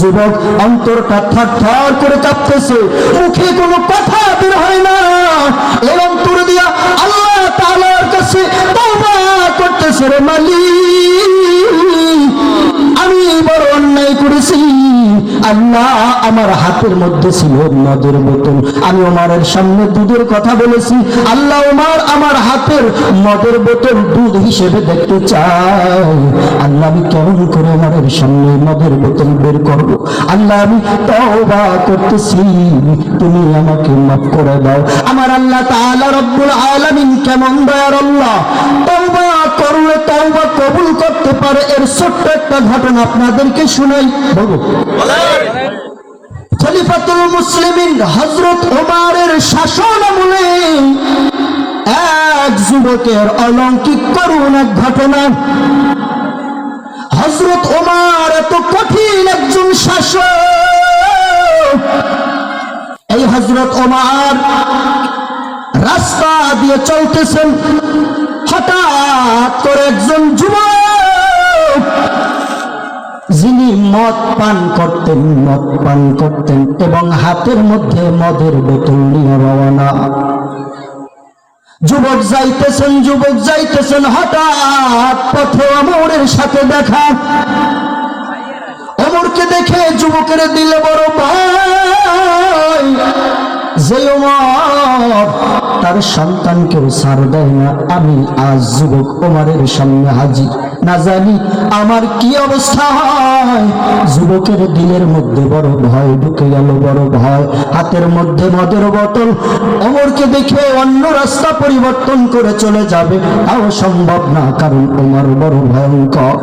যুবক অন্তরটা থর থর করে কাঁপতেছে মুখে কোনো কথা বের হয় না। এর অন্তর দিয়া আল্লাহ তাআলার কাছে করতেছে রে মালিক। করেছি আল্লাহ আমার হাতের মধ্যে ছিল মদের বোতল। আমি ওমারের সামনে দুধের কথা বলেছি। আল্লাহ ওমার আমার হাতের মদের বোতল দুধ হিসেবে দেখতে চাই আল্লাহ, আমি কেমন করে ওমারের সামনে মদের বোতল বের করব? আল্লাহ, আমি তওবা করতেছি। তুমি আমাকে মাফ করে দাও। আমার আল্লাহ তাআলা রব্বুল আলামিন কেমন দয়ার আল্লাহ। তওবা করলে তওবা কবুল করতে পারে। এর ছোট্ট একটা ঘটনা আপনাদেরকে শুনাই। খলিফাতুল মুসলিমিন হযরত ওমরের শাসন আমলে এক যুবকের এক ঘটনা। হযরত ওমর এত কঠিন একজন শাসক। এই হযরত ওমর রাস্তা দিয়ে চলতেছেন। হঠাৎ করে একজন যুবক যিনি মদ পান করতেন, মদ পান করতেন এবং হাতের মধ্যে মদের বোতল নিয়ে রওনা। যুবক যাইতেছেন যুবক যাইতেছেন, হঠাৎ পথে অমরের সাথে দেখা। অমরকে দেখে যুবকের দিলে বড় ভয় যে ওমর তার সন্তানকেও সার দেয় না। আমি আজ যুবক ওমরের সামনে হাজির। না জানি আমার কি অবস্থা হয়। যুবকের দিলের মধ্যে বড় ভয় ঢুকে গেল, বড় ভয়। হাতের মধ্যে মদের বোতল। ওমরকে দেখে অন্য রাস্তা পরিবর্তন করে চলে যাবে। তাও সম্ভব না, কারণ ওমর বড় ভয়ঙ্কর।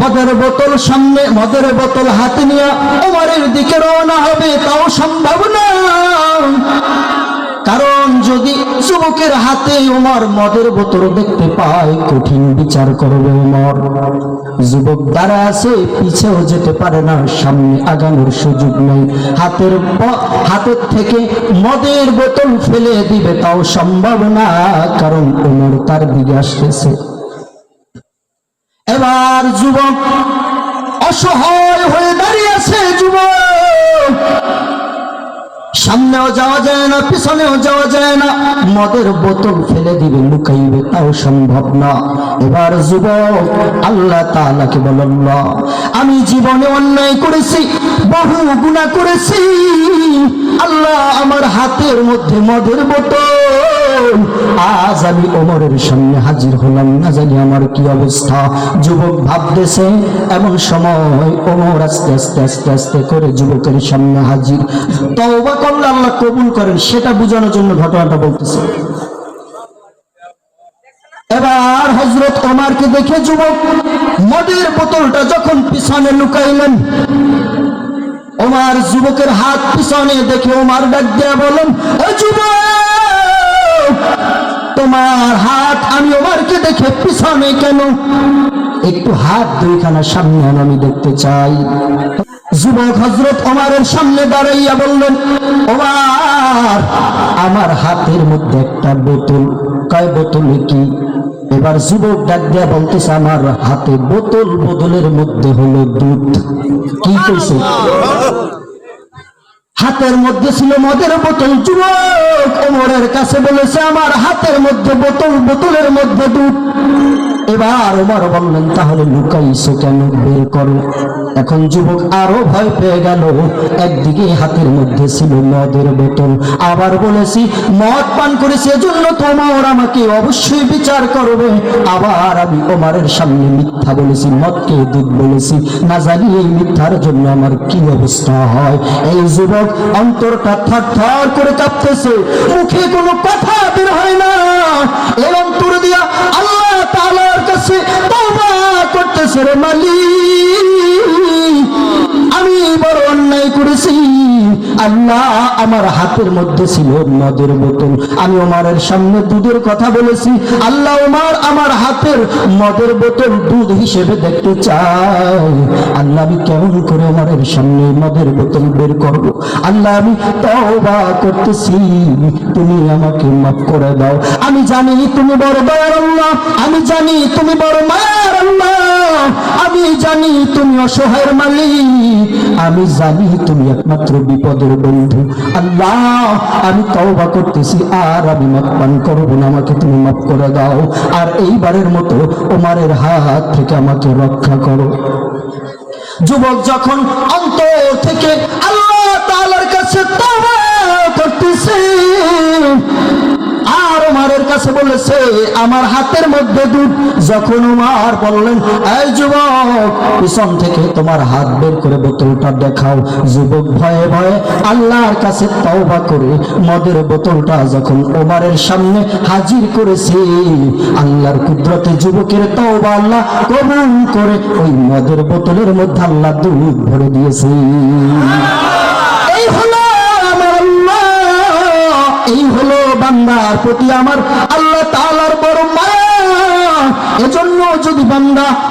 মদের বোতল সামনে, মদের বোতল হাতে নিয়ে ওমরের দিকে রওনা হবে, তাও সম্ভব না। হাতে উমর মদের বোতল দেখতে পায়, কঠিন বিচার করবে উমর। যুবক দ্বারা আছে পিছেও যেতে পারে না, সামনে আগানোর সুযোগ নেই। হাতের হাতের থেকে মদের বোতল ফেলে দিবে, তাও সম্ভব না, কারণ উমর তার দিকে আসতেছে। এবার যুবক অসহায় হয়ে দাঁড়িয়েছে সামনেও যাওয়া যায় না, পিছনেও যাওয়া যায় না। মদের বোতল ফেলে দিবে, লুকাইবে, তাও সম্ভব না। এবার যুবক, আল্লাহ তালাকে বলল, আমি জীবনে অন্যায় করেছি, বহু গুণা করেছি। আল্লাহ আমার হাতের মধ্যে মদের বোতল আজ আমি ওমরের সামনে হাজির হলাম। না জানি আমার কি অবস্থা। যুবক ভাবতেছে, এমন সময় ওমর আস্তে আস্তে আস্তে আস্তে করে যুবকের সামনে হাজির। তওবা করলে আল্লাহ কবুল করেন, সেটা বোঝানোর জন্য ঘটনাটা বলতেছে। এবার হজরত ওমারকে দেখে যুবক মদের বোতলটা যখন পিছনে লুকাইলেন, ওমার যুবকের হাত পিছনে দেখে ওমার ডাক দেয়া বলেন যুবক! তোমার হাত, আমি ওমারকে দেখে পিছনে কেন? একটু হাত দুইখানা সামনে আমি দেখতে চাই। যুবক হজরত ওমারের সামনে দাঁড়াইয়া বললেন, ওমার, আমার হাতের মধ্যে একটা বোতল। কয় বোতলে কি? এবার যুবক ডাক দেয়া বলতেছে, আমার হাতে বোতল, বোতলের মধ্যে হলো দুধ। কি কইছে? হাতের মধ্যে ছিল মদের বোতল। যুবক ওমরের কাছে বলেছে, আমার হাতের মধ্যে বোতল, বোতলের মধ্যে দুধ। এবার ওমর বললেন, তাহলে লুকাইছো কেন? বের করো। এখন যুবক আরও ভয় পেয়ে গেল। একদিকে হাতের মধ্যে ছিল মদের বোতল। আবার বলেছি, মদ পান করেছি, এজন্য তোমার আমাকে অবশ্যই বিচার করবে। আবার আমি ওমারের সামনে মিথ্যা বলেছি, মদকে দুধ বলেছি। না জানি এই মিথ্যার জন্য আমার কি অবস্থা হয়। এই যুবক অন্তরটা থর থর করে কাঁপতেছে। মুখে কোনো কথা বের হয় না। এই অন্তর দিয়া আল্লাহ কাছে তওবা করতেছে রে আমি বড় অন্যায় করেছি আল্লাহ আমার হাতের মধ্যে ছিল মদের বোতল। আমি ওমারের সামনে দুধের কথা বলেছি। আল্লাহ ওমার আমার হাতের মদের বোতল দুধ হিসেবে দেখতে চাই আল্লাহ আমি কেমন করে ওমারের সামনে মদের বোতল বের করব? আল্লাহ আমি তওবা করতেছি। তুমি আমাকে মাফ করে দাও। আমি জানি তুমি বড় দয়ার আল্লাহ। আমি জানি তুমি বড় মায়ার আল্লাহ। আমি জানি তুমি অসহায়ের মালিক। আমি জানি তুমি একমাত্র বিপদের বন্ধু। আল্লাহ, আমি তওবা করতেছি, আর আমি মাপ পান করব না, আমাকে তুমি মাফ করে দাও। আর এইবারের মতো ওমারের হাত থেকে আমাকে রক্ষা করো। যুবক যখন অন্তর থেকে আল্লাহ তাআলার কাছে তওবা করতেছে, আর কাছে বলেছে, আমার হাতের মধ্যে দুধ। যখন উমার বললেন, এই যুবক, পিছন থেকে তোমার হাত বের করে বোতলটা দেখাও। যুবক ভয়ে ভয়ে আল্লাহর কাছে তওবা করে মদের বোতলটা যখন ওমারের সামনে হাজির করেছে, আল্লাহর কুদরতে যুবকের তওবা আল্লাহ কবুল করে ওই মদের বোতলের মধ্যে আল্লাহ দুধ ভরে দিয়েছে। এই হলো বান্দার প্রতি আমার আল্লাহ